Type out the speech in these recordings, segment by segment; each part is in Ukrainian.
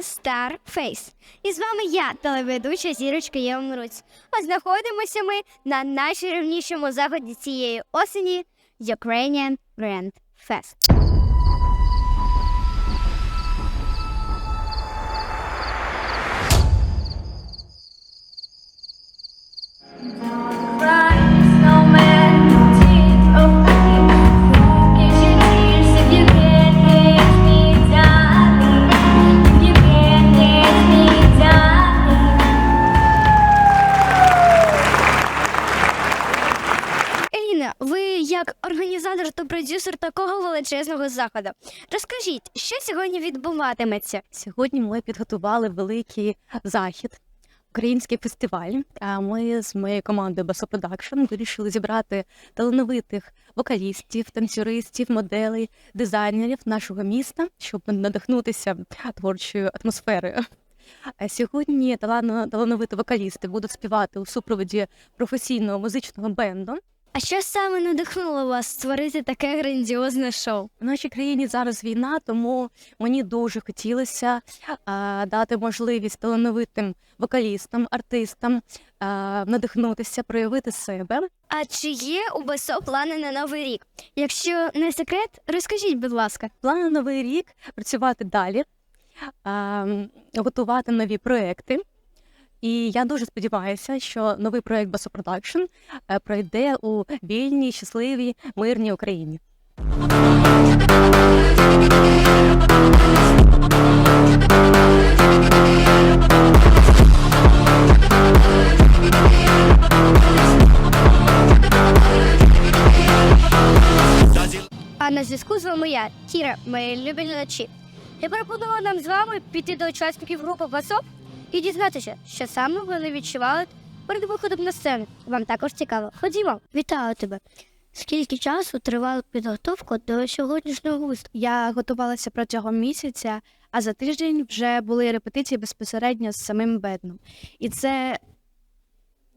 Starface. І з вами я, телеведуча зірочка Євмруць. А знаходимося ми на найчарівнішому заході цієї осені Ukrainian Grand Fest. Еліна, ви як організатор та продюсер такого величезного заходу. Розкажіть, що сьогодні відбуватиметься? Сьогодні ми підготували великий захід, український фестиваль. Ми з моєю командою Басо Продакшн вирішили зібрати талановитих вокалістів, танцюристів, моделей, дизайнерів нашого міста, щоб надихнутися творчою атмосферою. Сьогодні талано- талановиті вокалісти будуть співати у супроводі професійного музичного бенду. А що саме надихнуло вас створити таке грандіозне шоу? В нашій країні зараз війна, тому мені дуже хотілося а, дати можливість талановитим вокалістам, артистам а, надихнутися, проявити себе. А чи є у БСО плани на новий рік? Якщо не секрет, розкажіть, будь ласка. План на новий рік працювати далі, а, готувати нові проекти. І я дуже сподіваюся, що новий проект Басо Продакшн е, пройде у вільній, щасливій, мирній Україні. А на зв'язку з вами я, Кіра, мої любі глядачі. Я пропоную нам з вами піти до учасників групи БАСО і дізнатися, що саме вони відчували перед виходом на сцену. Вам також цікаво. Ходімо, вітаю тебе. Скільки часу тривала підготовка до сьогоднішнього виступу? Я готувалася протягом місяця, а за тиждень вже були репетиції безпосередньо з самим бедном. І це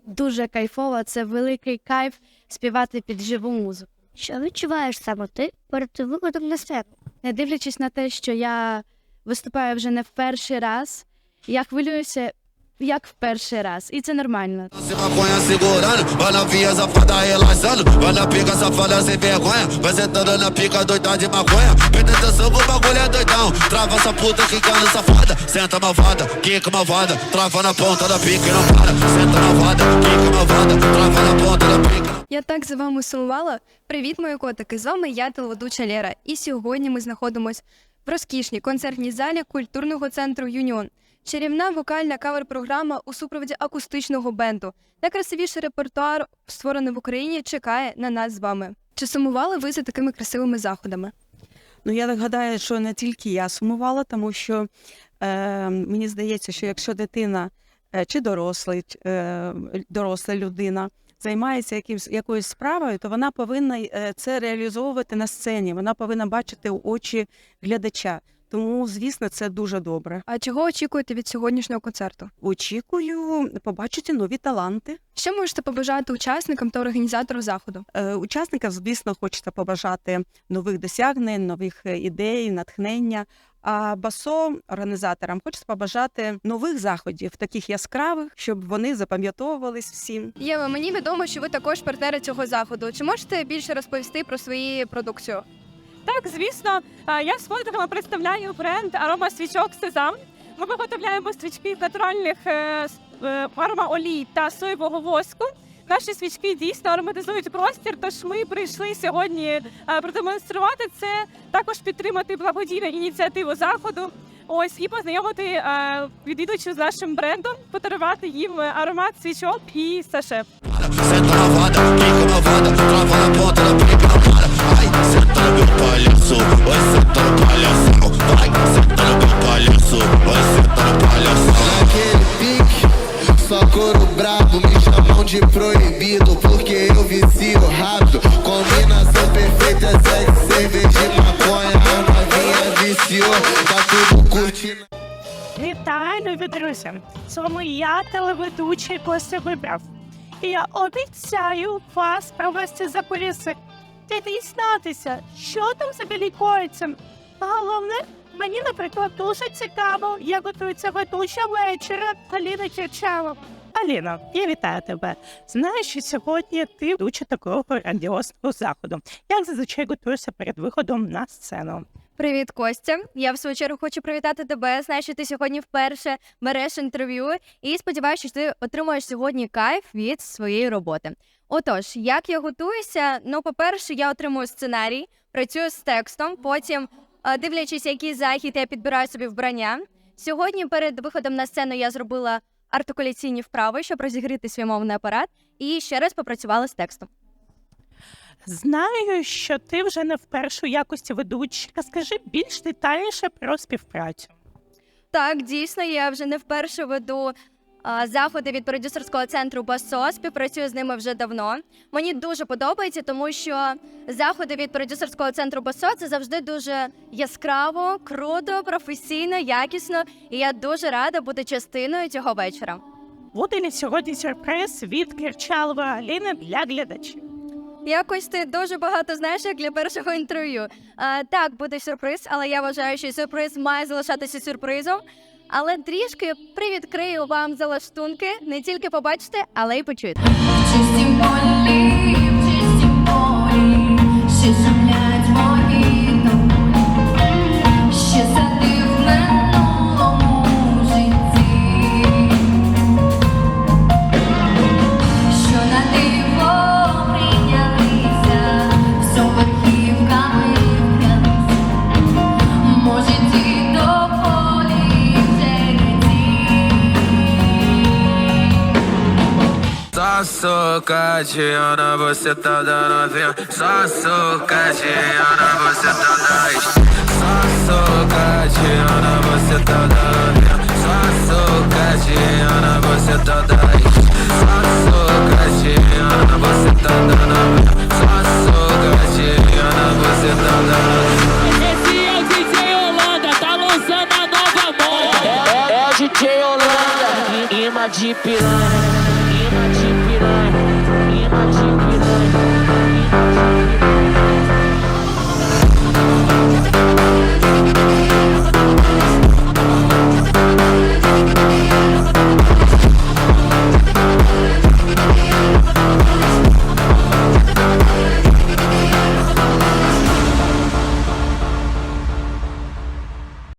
дуже кайфово, це великий кайф співати під живу музику. Що відчуваєш саме ти перед виходом на сцену? Не дивлячись на те, що я виступаю вже не в перший раз, я хвилююся як в перший раз, і це нормально. E. Я так за вами сумувала. Привіт, мої котики! З вами я, телеведуча Лера. І сьогодні ми знаходимось в розкішній концертній залі культурного центру Юніон. Чарівна вокальна кавер-програма у супроводі акустичного бенду. Найкрасивіший репертуар, створений в Україні, чекає на нас з вами. Чи сумували ви за такими красивими заходами? Ну, я так гадаю, що не тільки я сумувала, тому що е, мені здається, що якщо дитина е, чи дорослий, е, доросла людина займається якимсь, якоюсь справою, то вона повинна е, це реалізовувати на сцені. Вона повинна бачити очі глядача. Тому, звісно, це дуже добре. А чого очікуєте від сьогоднішнього концерту? Очікую побачити нові таланти. Що можете побажати учасникам та організаторам заходу? Е, Учасникам, звісно, хочеться побажати нових досягнень, нових е, ідей, натхнення. А басо організаторам хочеться побажати нових заходів, таких яскравих, щоб вони запам'ятовувались всім. Єва, мені відомо, що ви також партнери цього заходу. Чи можете більше розповісти про свою продукцію? Так, звісно, я своїми представляю бренд арома свічок Сезам. Ми виготовляємо свічки з натуральних е, е, аромаолій та соєвого воску. Наші свічки дійсно ароматизують простір. Тож ми прийшли сьогодні е, продемонструвати це, також підтримати благодійну ініціативу заходу. Ось і познайомити відвідувачів з нашим брендом, подарувати їм аромат свічок і саше. palhaço, vai senta no palhação, vai senta no meu palhaço, vai senta no palhação. Naquele pique, só couro brabo, me chamam de proibido porque eu vicio rápido. Combinação perfeita, sete cerveja e maconha, a novinha viciou, tá tudo curtindo. Вітаю, любі друзі! З вами я, телеведучий Костя Вибрав. І я обіцяю вас провести за куліси Та дізнатися, що там за білікойцем. А головне Мені, наприклад, дуже цікаво, як готується ведуча вечора Аліна Кірчава. Аліна, я вітаю тебе. Знаю, що сьогодні ти ведуча такого грандіозного заходу. Як зазвичай готуєшся перед виходом на сцену? Привіт, Костя. Я в свою чергу хочу привітати тебе. Знаю, що ти сьогодні вперше береш інтерв'ю і сподіваюся, що ти отримуєш сьогодні кайф від своєї роботи. Отож, як я готуюся? Ну, по-перше, я отримую сценарій, працюю з текстом, потім, е, дивлячись, який захід, я підбираю собі вбрання. Сьогодні перед виходом на сцену я зробила артикуляційні вправи, щоб розігріти свій мовний апарат, і ще раз попрацювала з текстом. Знаю, що ти вже не вперше у якості ведучика. Скажи більш детальніше про співпрацю. Так, дійсно, я вже не вперше веду заходи від продюсерського центру БАСО. Співпрацюю з ними вже давно. Мені дуже подобається, тому що заходи від продюсерського центру БАСО це завжди дуже яскраво, круто, професійно, якісно. І я дуже рада бути частиною цього вечора. Буде ли сьогодні сюрприз від Кірчалова Аліни для глядачів? Якось ти дуже багато знаєш як для першого інтерв'ю. Так, буде сюрприз, але я вважаю, що сюрприз має залишатися сюрпризом. Але трішки привідкрию вам залаштунки, не тільки побачите, але й почуєте. чисті полі, чисті полі, Só socadinha, você tá dando vinha. Só socadinha, você tá dando. Só socadinha, você tá dando vinha. Só socadinha, você tá dando. Só socadinha, você tá dando vinha. Só socadinha, você tá dando. Esse é o DJ Holanda, tá lançando a nova moda. É, é o DJ Holanda, imã de piranha, imã de piranha, 命